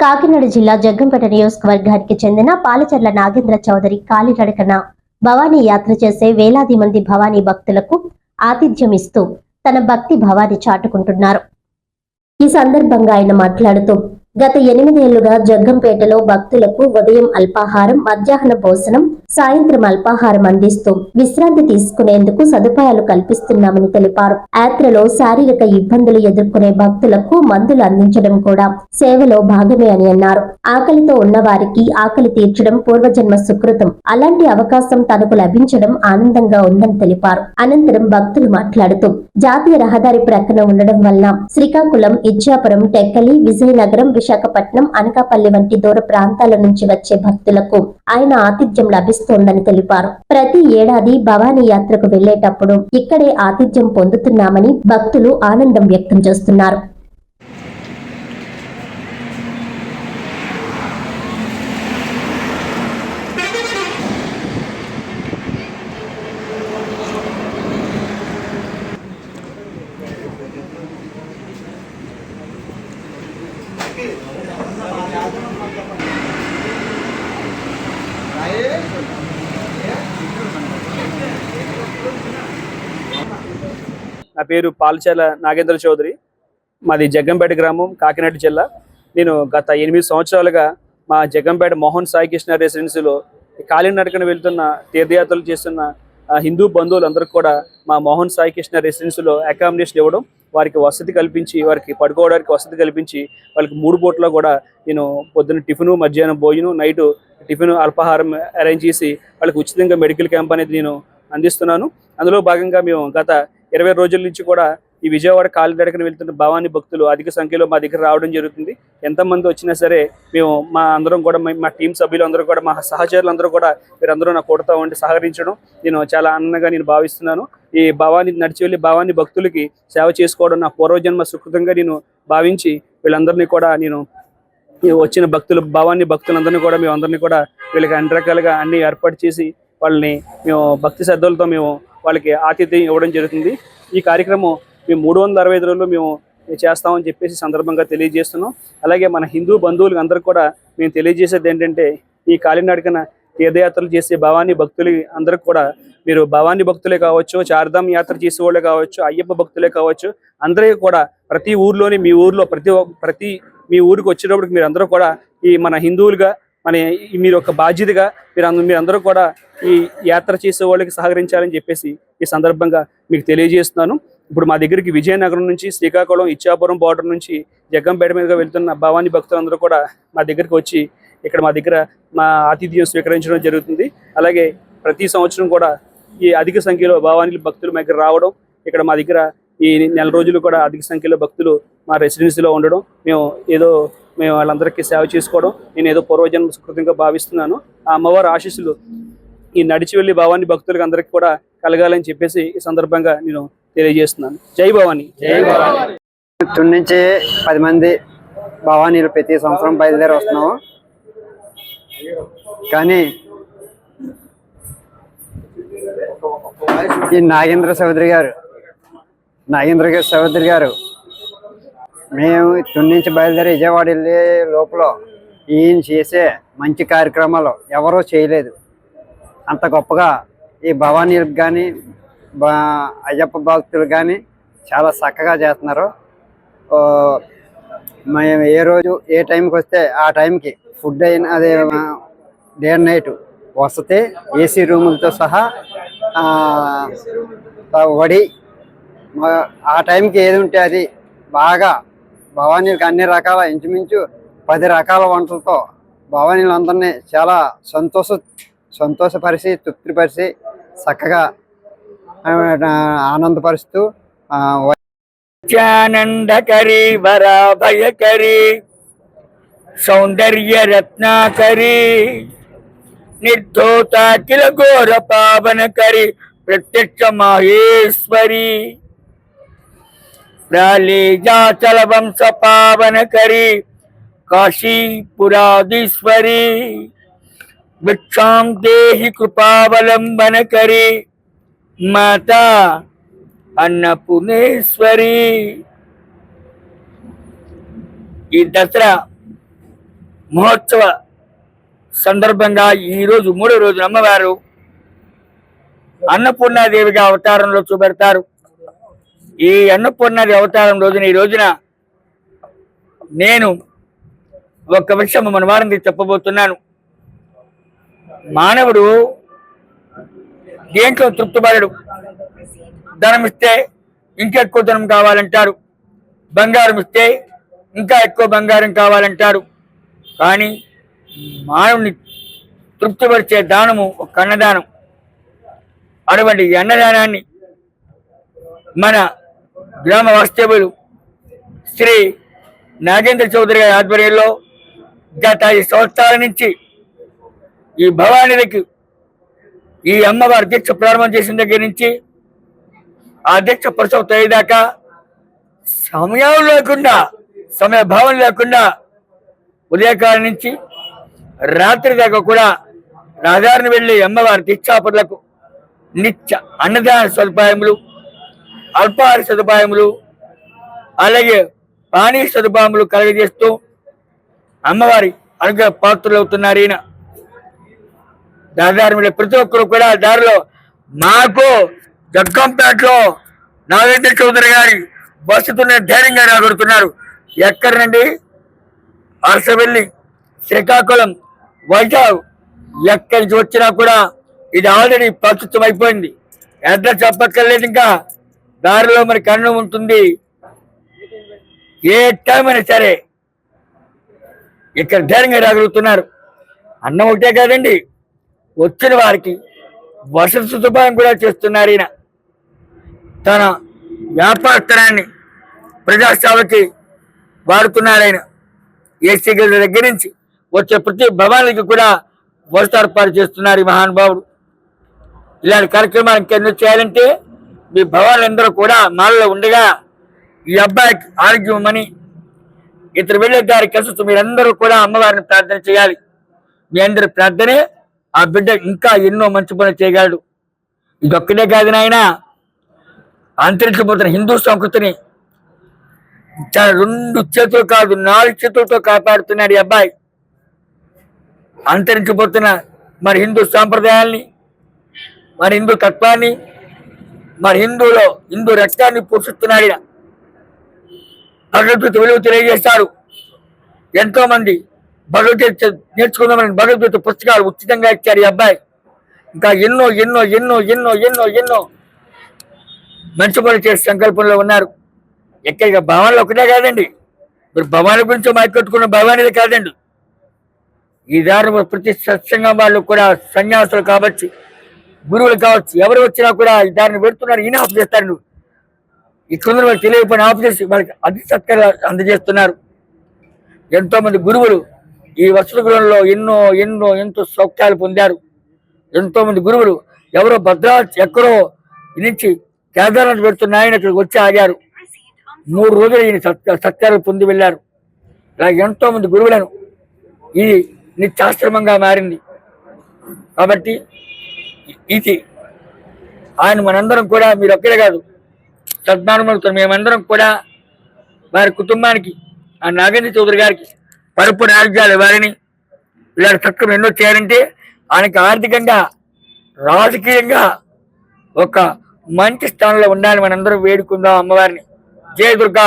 కాకినాడ జిల్లా జగ్గంపేట నియోజకవర్గానికి చెందిన పాలచర్ల నాగేంద్ర చౌదరి కాలినడకన భవానీ యాత్ర చేసే వేలాది మంది భవానీ భక్తులకు ఆతిథ్యం ఇస్తూ తన భక్తి భావాన్ని చాటుకుంటున్నారు. ఈ సందర్భంగా ఆయన మాట్లాడుతూ గత ఎనిమిదేళ్ళుగా జగ్గంపేటలో భక్తులకు ఉదయం అల్పాహారం మధ్యాహ్న భోజనం సాయంత్రం అల్పాహారం అందిస్తూ విశ్రాంతి తీసుకునేందుకు సదుపాయాలు కల్పిస్తున్నామని తెలిపారు. యాత్రలో శారీరక ఇబ్బందులు ఎదుర్కొనే భక్తులకు మందులు అందించడం కూడా సేవలో భాగమే అని అన్నారు. ఆకలితో ఉన్న వారికి ఆకలి తీర్చడం పూర్వజన్మ సుకృతం. అలాంటి అవకాశం తనకు లభించడం ఆనందంగా ఉందని తెలిపారు. అనంతరం భక్తులు మాట్లాడుతూ జాతీయ రహదారి ప్రక్కన ఉండడం వలన శ్రీకాకుళం ఇచ్చాపురం టెక్కలి విజయనగరం విశాఖపట్నం అనకాపల్లి వంటి దూర ప్రాంతాల నుంచి వచ్చే భక్తులకు ఆయన ఆతిథ్యం లభిస్తోందని తెలిపారు. ప్రతి ఏడాది భవానీ యాత్రకు వెళ్ళేటప్పుడు ఇక్కడే ఆతిథ్యం పొందుతున్నామని భక్తులు ఆనందం వ్యక్తం చేస్తున్నారు. నా పేరు పాలచాల నాగేంద్ర చౌదరి. మాది జగ్గంపేట గ్రామం కాకినాడ జిల్లా. నేను గత ఎనిమిది సంవత్సరాలుగా మా జగ్గంపేట మోహన్ సాయి కృష్ణ రెసిడెన్సీలో కాలినడకన వెళ్తున్న తీర్థయాత్రలు చేస్తున్న హిందూ బంధువులందరికీ కూడా మా మోహన్ సాయి కృష్ణ రెసిడెన్సీలో అకామిడేషన్ ఇవ్వడం వారికి వసతి కల్పించి వారికి పడుకోవడానికి వసతి కల్పించి వాళ్ళకి మూడు పూట్ల కూడా నేను పొద్దున్న టిఫిను మధ్యాహ్నం భోజనం నైట్ టిఫిన్ అల్పాహారం అరేంజ్ చేసి వాళ్ళకి ఉచితంగా మెడికల్ క్యాంప్ అనేది నేను అందిస్తున్నాను. అందులో భాగంగా మేము గత ఇరవై రోజుల నుంచి కూడా ఈ విజయవాడ కాలినడకన వెళ్తున్న భవానీ భక్తులు అధిక సంఖ్యలో మా దగ్గర రావడం జరుగుతుంది. ఎంతమంది వచ్చినా సరే మేము మా అందరం కూడా మా- టీం సభ్యులు అందరూ కూడా మా సహచరులు అందరూ కూడా మీరందరూ నా కూడతా ఉండి సహకరించడం నేను చాలా ఆనందంగా నేను భావిస్తున్నాను. ఈ భవానీ నడిచి వెళ్ళి భవానీ భక్తులకి సేవ చేసుకోవడం నా పూర్వజన్మ సుకృతంగా నేను భావించి వీళ్ళందరినీ కూడా నేను వచ్చిన భక్తులు భవానీ భక్తులందరినీ కూడా మేము అందరినీ కూడా వీళ్ళకి అన్ని రకాలుగా అన్ని ఏర్పాటు చేసి వాళ్ళని మేము భక్తి శ్రద్ధలతో మేము వాళ్ళకి ఆతిథ్యం ఇవ్వడం జరుగుతుంది. ఈ కార్యక్రమం మేము మూడు వందల అరవై ఐదు రోజులు మేము చేస్తామని చెప్పేసి సందర్భంగా తెలియజేస్తున్నాం. అలాగే మన హిందూ బంధువులకు అందరికి కూడా మేము తెలియజేసేది ఏంటంటే ఈ కాలినాడికన తీర్థయాత్రలు చేసే భవానీ భక్తులు అందరికి కూడా మీరు భవానీ భక్తులే కావచ్చు చార్ధామ్ యాత్ర చేసే వాళ్ళే కావచ్చు అయ్యప్ప భక్తులే కావచ్చు అందరికీ కూడా ప్రతి ఊర్లోని మీ ఊర్లో ప్రతి ఒక్క- ప్రతి మీ ఊరికి వచ్చేటప్పటికి మీరు అందరూ కూడా ఈ మన హిందువులుగా మన మీరు ఒక బాధ్యతగా మీరు మీరందరూ మీరు అందరూ కూడా ఈ యాత్ర చేసే వాళ్ళకి సహకరించాలని చెప్పేసి ఈ సందర్భంగా మీకు తెలియజేస్తున్నాను. ఇప్పుడు మా దగ్గరికి విజయనగరం నుంచి శ్రీకాకుళం ఇచ్చాపురం బార్డర్ నుంచి జగ్గంపేట మీదుగా వెళ్తున్న భవానీ భక్తులందరూ కూడా మా దగ్గరికి వచ్చి ఇక్కడ మా దగ్గర మా ఆతిథ్యం స్వీకరించడం జరుగుతుంది. అలాగే ప్రతి సంవత్సరం కూడా ఈ అధిక సంఖ్యలో భవానీ భక్తులు మా దగ్గర రావడం ఇక్కడ మా దగ్గర ఈ నెల రోజులు కూడా అధిక సంఖ్యలో భక్తులు మా రెసిడెన్సీలో ఉండడం మేము ఏదో మేము వాళ్ళందరికీ సేవ చేసుకోవడం నేను ఏదో పూర్వజన్మ సుకృతంగా భావిస్తున్నాను. ఆ అమ్మవారి ఆశీస్సులు ఈ నడిచి వెళ్ళి భవానీ భక్తులకు అందరికీ కూడా కలగాలని చెప్పేసి ఈ సందర్భంగా నేను తెలియజేస్తున్నాను. జై భవాని. జై భవాని. నుంచి పది మంది భవానీలు ప్రతి సంవత్సరం బయలుదేరి వస్తున్నాము. కానీ ఈ నాగేంద్ర చౌదరి గారు నాగేంద్ర గారు చౌదరి గారు మేము తుని నుంచి బయలుదేరి విజయవాడ వెళ్ళే లోపల ఈయన చేసే మంచి కార్యక్రమాలు ఎవరూ చేయలేదు. అంత గొప్పగా ఈ భవానీలకు కానీ బా అయ్యప్ప భక్తులు కానీ చాలా చక్కగా చేస్తున్నారు. మేము ఏ రోజు ఏ టైంకి వస్తే ఆ టైంకి ఫుడ్ అయినా అదే డే అండ్ నైట్ వసతి ఏసీ రూములతో సహా వడి ఆ టైంకి ఏది ఉంటే అది బాగా భవానీలకు అన్ని రకాల ఇంచుమించు పది రకాల వంటలతో భవానీలందరినీ చాలా సంతోష సంతోషపరిచి తృప్తిపరిచి చక్కగా ఆనందపరుస్తూ ఆ, నిత్యానందకరి వరాభయకరి సౌందర్య రత్నాకరి నిర్ధోత కిల ఘోర పావనకరి ప్రత్యక్ష మహేశ్వరి. ప్రాళేజాచల వంశ పావనకరి కాశీపురాధీశ్వరి భిక్షాం దేహి కృపావలంబనకరి మాత అన్నపూర్ణేశ్వరి. ఈ దసరా మహోత్సవ సందర్భంగా ఈరోజు మూడో రోజు అమ్మవారు అన్నపూర్ణాదేవిగా అవతారంలో చూపెడతారు. ఈ అన్నపూర్ణాది అవతారం రోజున ఈ రోజున నేను ఒక విషయం మన వారికి చెప్పబోతున్నాను. మానవుడు దేంట్లో తృప్తిపడడు? ధనం ఇస్తే ఇంకా ఎక్కువ ధనం కావాలంటారు. బంగారం ఇస్తే ఇంకా ఎక్కువ బంగారం కావాలంటారు. కానీ మానవుని తృప్తిపరిచే దానము ఒక అన్నదానం. అటువంటి ఈ అన్నదానాన్ని మన గ్రామ వాస్తవ్యులు శ్రీ నాగేంద్ర చౌదరి గారి ఆధ్వర్యంలో గత ఐదు సంవత్సరాల నుంచి ఈ భవానీకి ఈ అమ్మవారి దీక్ష ప్రారంభం చేసిన దగ్గర నుంచి ఆ దీక్ష ప్రసవం అయ్యేదాకా సమయం లేకుండా సమయ భావం లేకుండా ఉదయకాలం నుంచి రాత్రి దాకా కూడా రహదారిని వెళ్ళి అమ్మవారి దీక్షాపరులకు నిత్య అన్నదాన సదుపాయములు అల్పాహార సదుపాయములు అలాగే పానీ సదుపాయములు కలగజేస్తూ అమ్మవారి అనుగ్రహ పాత్రలు అవుతున్నారు ఈయన దాదాపు ప్రతి ఒక్కరు కూడా దారిలో మాకు జగ్గంపేటలో నాగేంద్ర చౌదరి గారి వసతున్న ధైర్యంగా రాగొడుతున్నారు ఎక్కడి నుండి అరసవెల్లి శ్రీకాకుళం వైజాగ్. ఎక్కడి నుంచి వచ్చినా కూడా ఇది ఆల్రెడీ ప్రస్తుతం అయిపోయింది. అడ్రస్ చెప్పక్కర్లేదు ఇంకా. దారిలో మరి కన్నం ఉంటుంది. ఏ టైం అయినా సరే ఇక్కడ ధైర్యంగా రాగలుగుతున్నారు అన్నం ఒకటే కాదండి వచ్చిన వారికి వసతి సదుపాయం కూడా చేస్తున్నారు ఈయన. తన వ్యాపారస్థానాన్ని ప్రజాసేవకి వాడుతున్నారు ఆయన. ఏసీ గదుల దగ్గర నుంచి వచ్చే ప్రతి భవానికి కూడా వసతి ఏర్పాటు చేస్తున్నారు ఈ మహానుభావుడు. ఇలాంటి కార్యక్రమాలు ఇంకెన్నో చేయాలంటే మీ భవాలందరూ కూడా మాలలో ఉండగా ఈ అబ్బాయికి ఆరోగ్యం అని ఇతరు వెళ్ళే దారి కలిసి మీరందరూ కూడా అమ్మవారిని ప్రార్థన చేయాలి. మీ అందరి ప్రార్థనే ఆ బిడ్డ ఇంకా ఎన్నో మంచి పనులు చేయగలడు. ఇదొక్కడే కాదు నాయన అంతరించిపోతున్న హిందూ సంస్కృతిని చాలా రెండు చేతులు కాదు నాలుగు చేతులతో కాపాడుతున్నాడు ఈ అబ్బాయి. అంతరించిపోతున్న మరి హిందూ సాంప్రదాయాల్ని మరి హిందూ తత్వాన్ని మరి హిందూలో హిందూ రక్తాన్ని పోషిస్తున్నాడు భగవద్గీత విలువ తెలియజేశారు ఎంతో మంది భగవద్గీత నేర్చుకుందామని భగవద్గీత పుస్తకాలు ఉచితంగా ఇచ్చారు ఈ అబ్బాయి. ఇంకా ఎన్నో ఎన్నో ఎన్నో ఎన్నో ఎన్నో ఎన్నో మంచి పనులు చేసే సంకల్పంలో ఉన్నారు. ఎక్కడ భవనాలు ఒకటే కాదండి. మీరు భవాని గురించి మాట్లాడుకున్న భవానిది కాదండి. ఈ దారి ప్రతి సత్సంగం వాళ్ళు కూడా సన్యాసులు కావచ్చు. గురువులు కావచ్చు ఎవరు వచ్చినా కూడా దాన్ని పెడుతున్నారు ఈయన ఆఫ్ చేస్తారు నువ్వు. ఇక్కడ వాళ్ళు తెలియకపోయిన ఆఫ్ చేసి వాళ్ళకి అతి సత్కారాలు అందజేస్తున్నారు. ఎంతోమంది గురువులు ఈ వసతి గృహంలో ఎన్నో ఎన్నో ఎంతో సౌఖ్యాలు పొందారు. ఎంతోమంది గురువులు ఎవరో భద్రా ఎక్కడో నుంచి కేదార్నాథ్ పెడుతున్న ఆయన ఇక్కడికి వచ్చి ఆగారు. మూడు రోజులు ఈయన సత్య సత్యాలు పొంది వెళ్ళారు. ఇలా ఎంతోమంది గురువులను ఇది నిత్యాశ్రమంగా మారింది. కాబట్టి ఇది ఆయన మనందరం కూడా మీరు ఒక్కడే కాదు సద్మానములతో మేమందరం కూడా వారి కుటుంబానికి ఆ నాగేంద్ర చౌదరి గారికి పరుపు ఆరోగ్యాలు ఇవ్వాలని ఇలాంటి చక్కలు ఎన్నో చేయాలంటే ఆయనకి ఆర్థికంగా రాజకీయంగా ఒక మంచి స్థానంలో ఉండాలని మనందరం వేడుకుందాం అమ్మవారిని. జయ దుర్గా!